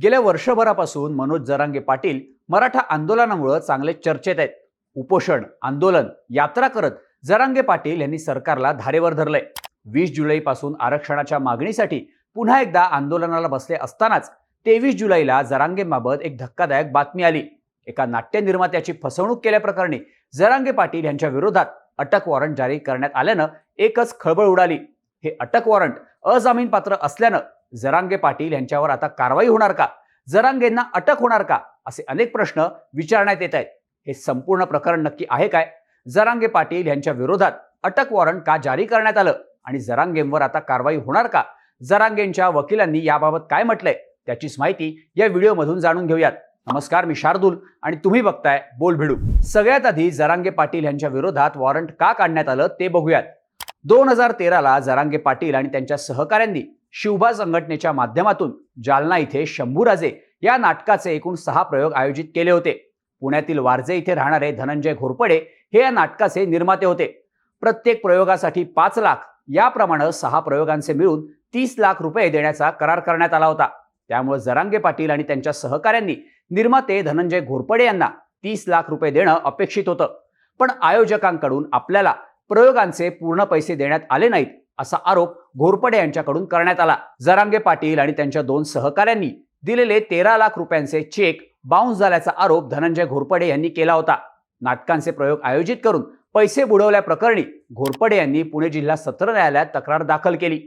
गेल्या वर्षभरापासून मनोज जरांगे पाटील मराठा आंदोलनामुळे चांगले चर्चेत आहेत. उपोषण आंदोलन यात्रा करत जरांगे पाटील यांनी सरकारला धारेवर धरलंय. वीस जुलैपासून आरक्षणाच्या मागणीसाठी पुन्हा एकदा आंदोलनाला बसले असतानाच तेवीस जुलैला जरांगेबाबत एक धक्कादायक बातमी आली. एका नाट्य निर्मात्याची फसवणूक केल्याप्रकरणी जरांगे पाटील यांच्या विरोधात अटक वॉरंट जारी करण्यात आल्यानं एकच खळबळ उडाली. हे अटक वॉरंट अजामीन पात्र असल्यानं जरांगे पाटील यांच्यावर आता कारवाई होणार का? जरांगेंना अटक होणार का? असे अनेक प्रश्न विचारण्यात येत आहेत. हे संपूर्ण प्रकरण नक्की आहे काय? जरांगे पाटील यांच्या विरोधात अटक वॉरंट का जारी करण्यात आलं? आणि जरांगेंवर आता कारवाई होणार का? जरांगेंच्या वकिलांनी याबाबत काय म्हटलंय? त्याचीच माहिती या व्हिडिओमधून जाणून घेऊयात. नमस्कार मी शार्दूल आणि तुम्ही बघताय बोल भिडू. सगळ्यात आधी जरांगे पाटील यांच्या विरोधात वॉरंट का काढण्यात आलं ते बघूयात. दोन हजार तेराला जरांगे पाटील आणि त्यांच्या सहकाऱ्यांनी शिवभा संघटनेच्या माध्यमातून जालना इथे शंभूराजे या नाटकाचे एकूण सहा प्रयोग आयोजित केले होते. पुण्यातील वारजे इथे राहणारे धनंजय घोरपडे हे या नाटकाचे निर्माते होते. प्रत्येक प्रयोगासाठी पाच लाख याप्रमाणे सहा प्रयोगांचे मिळून तीस लाख रुपये देण्याचा करार करण्यात आला होता. त्यामुळे जरांगे पाटील आणि त्यांच्या सहकाऱ्यांनी निर्माते धनंजय घोरपडे यांना तीस लाख रुपये देणं अपेक्षित होतं. पण आयोजकांकडून आपल्याला प्रयोगांचे पूर्ण पैसे देण्यात आले नाहीत असा आरोप घोरपडे यांच्याकडून करण्यात आला. जरांगे पाटील आणि त्यांच्या दोन सहकाऱ्यांनी दिलेले तेरा लाख रुपयांचे चेक बाउन्स झाल्याचा आरोप धनंजय घोरपडे यांनी केला होता. नाटकांचे प्रयोग आयोजित करून पैसे बुडवल्याप्रकरणी घोरपडे यांनी पुणे जिल्हा सत्र न्यायालयात तक्रार दाखल केली.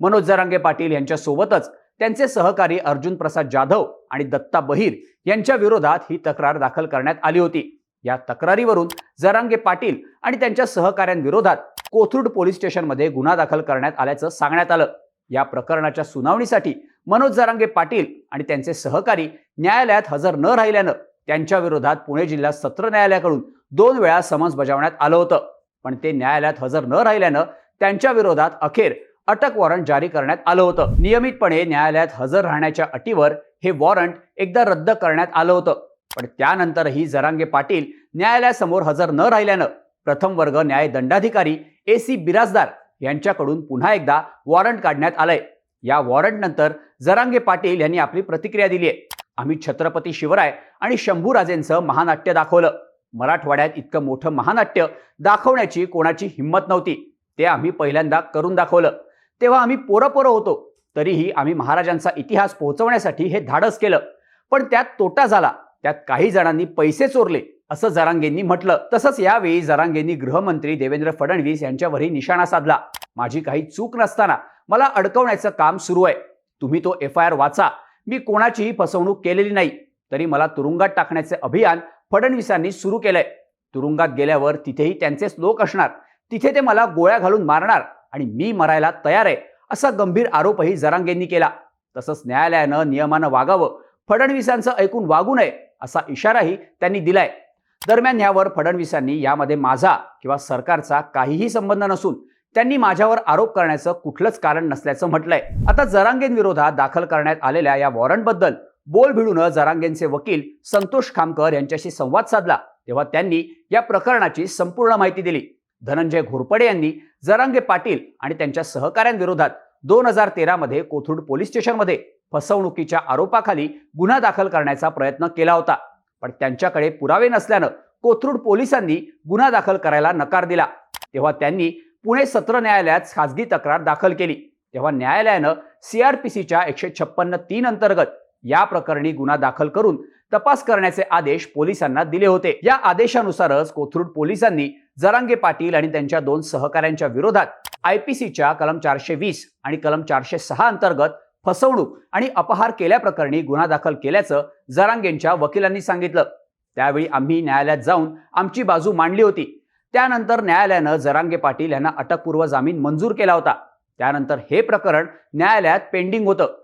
मनोज जरांगे पाटील यांच्यासोबतच त्यांचे सहकारी अर्जुन प्रसाद जाधव आणि दत्ता बहिर यांच्या विरोधात ही तक्रार दाखल करण्यात आली होती. या तक्रारीवरून जरांगे पाटील आणि त्यांच्या सहकाऱ्यांविरोधात कोथरूड पोलीस स्टेशनमध्ये गुन्हा दाखल करण्यात आल्याचं सांगण्यात आलं. या प्रकरणाच्या सुनावणीसाठी मनोज जरांगे पाटील आणि त्यांचे सहकारी न्यायालयात हजर न राहिल्यानं त्यांच्या विरोधात पुणे जिल्हा सत्र न्यायालयाकडून दोन वेळा समन्स बजावण्यात आलं होतं. पण ते न्यायालयात हजर न राहिल्यानं त्यांच्या विरोधात अखेर अटक वॉरंट जारी करण्यात आलं होतं. नियमितपणे न्यायालयात हजर राहण्याच्या अटीवर हे वॉरंट एकदा रद्द करण्यात आलं होतं. पण त्यानंतरही जरांगे पाटील न्यायालयासमोर हजर न राहिल्यानं प्रथम वर्ग न्याय दंडाधिकारी ए सी बिराजदार यांच्याकडून पुन्हा एकदा वॉरंट काढण्यात आलंय. या वॉरंट नंतर जरांगे पाटील यांनी आपली प्रतिक्रिया दिली आहे. आम्ही छत्रपती शिवराय आणि शंभूराजेंचं महानाट्य दाखवलं. मराठवाड्यात इतकं मोठं महानाट्य दाखवण्याची कोणाची हिंमत नव्हती. ते आम्ही पहिल्यांदा करून दाखवलं. तेव्हा आम्ही पोरं पोरं होतो. तरीही आम्ही महाराजांचा इतिहास पोहोचवण्यासाठी हे धाडस केलं. पण त्यात तोटा झाला. त्यात काही जणांनी पैसे चोरले. असं जरांगेंनी म्हटलं. तसंच यावेळी जरांगेंनी गृहमंत्री देवेंद्र फडणवीस यांच्यावरही निशाणा साधला. माझी काही चूक नसताना मला अडकवण्याचं काम सुरू आहे. तुम्ही तो एफ आय आर वाचा. मी कोणाचीही फसवणूक केलेली नाही. तरी मला तुरुंगात टाकण्याचे अभियान फडणवीसांनी सुरू केलंय. तुरुंगात गेल्यावर तिथेही त्यांचेच लोक असणार. तिथे ते मला गोळ्या घालून मारणार आणि मी मरायला तयार आहे असा गंभीर आरोपही जरांगेंनी केला. तसंच न्यायालयानं नियमानं वागावं. फडणवीसांचं ऐकून वागू नये असा इशाराही त्यांनी दिलाय. दरम्यान यावर फडणवीसांनी यामध्ये माझा किंवा सरकारचा काहीही संबंध नसून त्यांनी माझ्यावर आरोप करण्याचं कुठलंच कारण नसल्याचं म्हटलंय. आता जरांगेंविरोधात दाखल करण्यात आलेल्या या वॉरंटबद्दल बोल भिडून जरांगेंचे वकील संतोष खामकर यांच्याशी संवाद साधला तेव्हा त्यांनी या प्रकरणाची संपूर्ण माहिती दिली. धनंजय घोरपडे यांनी जरांगे पाटील आणि त्यांच्या सहकाऱ्यांविरोधात दोन हजार तेरामध्ये कोथरूड पोलीस स्टेशनमध्ये फसवणुकीच्या आरोपाखाली गुन्हा दाखल करण्याचा प्रयत्न केला होता. पण त्यांच्याकडे पुरावे नसल्यानं कोथरूड पोलिसांनी गुन्हा दाखल करायला नकार दिला. तेव्हा त्यांनी पुणे सत्र न्यायालयात खासगी तक्रार दाखल केली. तेव्हा न्यायालयानं सीआरपीसीच्या एकशे छप्पन्न तीन अंतर्गत या प्रकरणी गुन्हा दाखल करून तपास करण्याचे आदेश पोलिसांना दिले होते. या आदेशानुसारच कोथरूड पोलिसांनी जरांगे पाटील आणि त्यांच्या दोन सहकाऱ्यांच्या विरोधात आयपीसीच्या कलम चारशे वीस आणि कलम चारशे सहा अंतर्गत फसवणूक आणि अपहार केल्याप्रकरणी गुन्हा दाखल केल्याचं जरांगेंच्या वकिलांनी सांगितलं. त्यावेळी आम्ही न्यायालयात जाऊन आमची बाजू मांडली होती. त्यानंतर न्यायालयानं जरांगे पाटील यांना अटकपूर्व जामीन मंजूर केला होता. त्यानंतर हे प्रकरण न्यायालयात पेंडिंग होतं.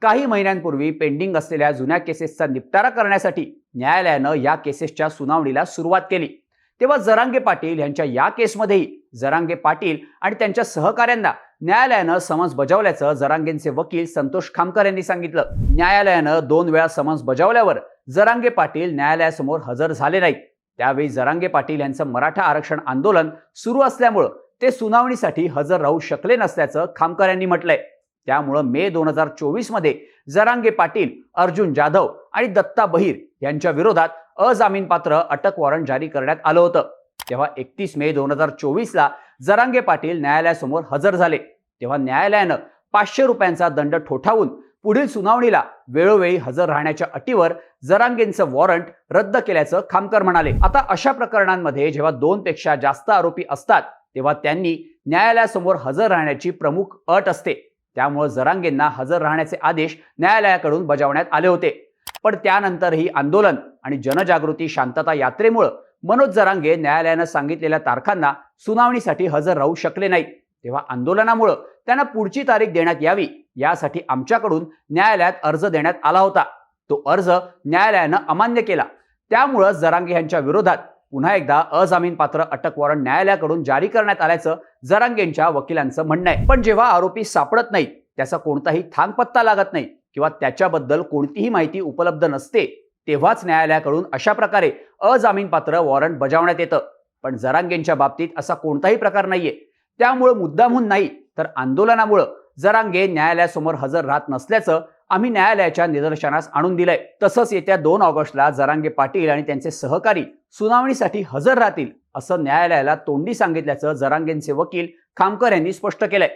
काही महिन्यांपूर्वी पेंडिंग असलेल्या जुन्या केसेसचा निपटारा करण्यासाठी न्यायालयानं या केसेसच्या सुनावणीला सुरुवात केली. तेव्हा जरांगे पाटील यांच्या या केसमध्येही जरांगे पाटील आणि त्यांच्या सहकाऱ्यांना न्यायालयानं समन्स बजावल्याचं जरांगेंचे वकील संतोष खामकर यांनी सांगितलं. न्यायालयानं दोन वेळा समन्स बजावल्यावर जरांगे पाटील न्यायालयासमोर हजर झाले नाहीत. त्यावेळी जरांगे पाटील यांचं मराठा आरक्षण आंदोलन सुरू असल्यामुळं ते सुनावणीसाठी हजर राहू शकले नसल्याचं खामकर यांनी म्हटलंय. त्यामुळं मे दोन हजार चोवीसमध्ये जरांगे पाटील अर्जुन जाधव आणि दत्ता बहिर यांच्या विरोधात अजामीनपात्र अटक वॉरंट जारी करण्यात आलं होतं. तेव्हा एकतीस मे दोन हजार चोवीसला जरांगे पाटील न्यायालयासमोर हजर झाले. तेव्हा न्यायालयानं पाचशे रुपयांचा दंड ठोठावून पुढील सुनावणीला वेळोवेळी हजर राहण्याच्या अटीवर जरांगेंचं वॉरंट रद्द केल्याचं खामकर म्हणाले. आता अशा प्रकरणांमध्ये जेव्हा दोन पेक्षा जास्त आरोपी असतात तेव्हा त्यांनी न्यायालयासमोर हजर राहण्याची प्रमुख अट असते. त्यामुळे जरांगेंना हजर राहण्याचे आदेश न्यायालयाकडून बजावण्यात आले होते. पण त्यानंतरही आंदोलन आणि जनजागृती शांतता यात्रेमुळं मनोज जरांगे न्यायालयानं सांगितलेल्या तारखांना सुनावणीसाठी हजर राहू शकले नाही तेव्हा आंदोलनामुळं त्यांना पुढची तारीख देण्यात यावी यासाठी आमच्याकडून न्यायालयात अर्ज देण्यात आला होता. तो अर्ज न्यायालयानं अमान्य केला. त्यामुळं जरांगे यांच्या विरोधात पुन्हा एकदा अजामीनपात्र अटक वॉरंट न्यायालयाकडून जारी करण्यात आल्याचं जरांगेंच्या वकिलांचं म्हणणं आहे. पण जेव्हा आरोपी सापडत नाही त्याचा कोणताही थांगपत्ता लागत नाही. किंवा त्याच्याबद्दल कोणतीही माहिती उपलब्ध नसते तेव्हाच न्यायालयाकडून अशा प्रकारे अजामीनपात्र वॉरंट बजावण्यात येतं. पण जरांगेंच्या बाबतीत असा कोणताही प्रकार नाहीये. त्यामुळं मुद्दामहून नाही तर आंदोलनामुळं जरांगे न्यायालयासमोर हजर राहत नसल्याचं आम्ही न्यायालयाच्या निदर्शनास आणून दिलंय. तसंच येत्या दोन ऑगस्टला जरांगे पाटील आणि त्यांचे सहकारी सुनावणीसाठी हजर राहतील असं न्यायालयाला तोंडी सांगितल्याचं जरांगेंचे वकील खामकर यांनी स्पष्ट केलंय.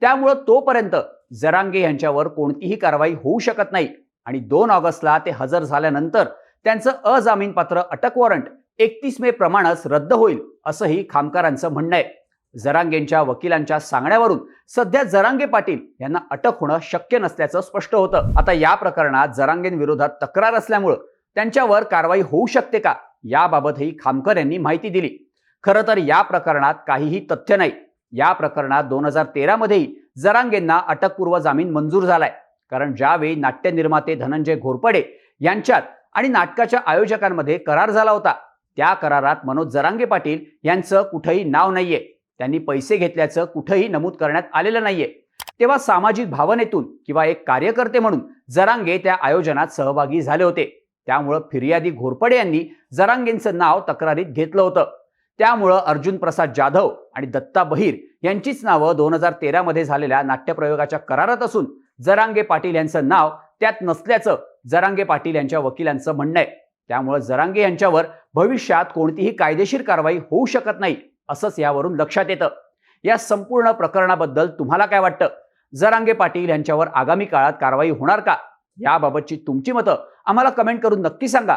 त्यामुळं तोपर्यंत जरांगे यांच्यावर कोणतीही कारवाई होऊ शकत नाही. आणि दोन ऑगस्टला ते हजर झाल्यानंतर त्यांचं अजामीनपात्र अटक वॉरंट एकतीस मे प्रमाणच रद्द होईल असंही खामकारांचं म्हणणं आहे. जरांगेंच्या वकिलांच्या सांगण्यावरून सध्या जरांगे पाटील यांना अटक होणं शक्य नसल्याचं स्पष्ट होतं. आता या प्रकरणात जरांगेंविरोधात तक्रार असल्यामुळं त्यांच्यावर कारवाई होऊ शकते का? याबाबतही खामकर यांनी माहिती दिली. खरं तर या प्रकरणात काहीही तथ्य नाही. या प्रकरणात दोन हजार तेरामध्येही जरांगेंना अटकपूर्व जामीन मंजूर झालाय. कारण ज्यावेळी नाट्य निर्माते धनंजय घोरपडे यांच्यात आणि नाटकाच्या आयोजकांमध्ये करार झाला होता त्या करारात मनोज जरांगे पाटील यांचं कुठंही नाव नाहीये. त्यांनी पैसे घेतल्याचं कुठंही नमूद करण्यात आलेलं नाहीये. तेव्हा सामाजिक भावनेतून किंवा एक कार्यकर्ते म्हणून जरांगे त्या आयोजनात सहभागी झाले होते. त्यामुळं फिर्यादी घोरपडे यांनी जरांगेंचं नाव तक्रारीत घेतलं होतं. त्यामुळं अर्जुन प्रसाद जाधव आणि दत्ता बहिर यांचीच नावं दोन हजार तेरामध्ये झालेल्या नाट्यप्रयोगाच्या करारात असून जरांगे पाटील यांचं नाव त्यात नसल्याचं जरांगे पाटील यांच्या वकिलांचं म्हणणं आहे. त्यामुळं जरांगे यांच्यावर भविष्यात कोणतीही कायदेशीर कारवाई होऊ शकत नाही असंच यावरून लक्षात येतं. या संपूर्ण प्रकरणाबद्दल तुम्हाला काय वाटतं? जरांगे पाटील यांच्यावर आगामी काळात कारवाई होणार का? याबाबतची तुमची मतं आम्हाला कमेंट करून नक्की सांगा.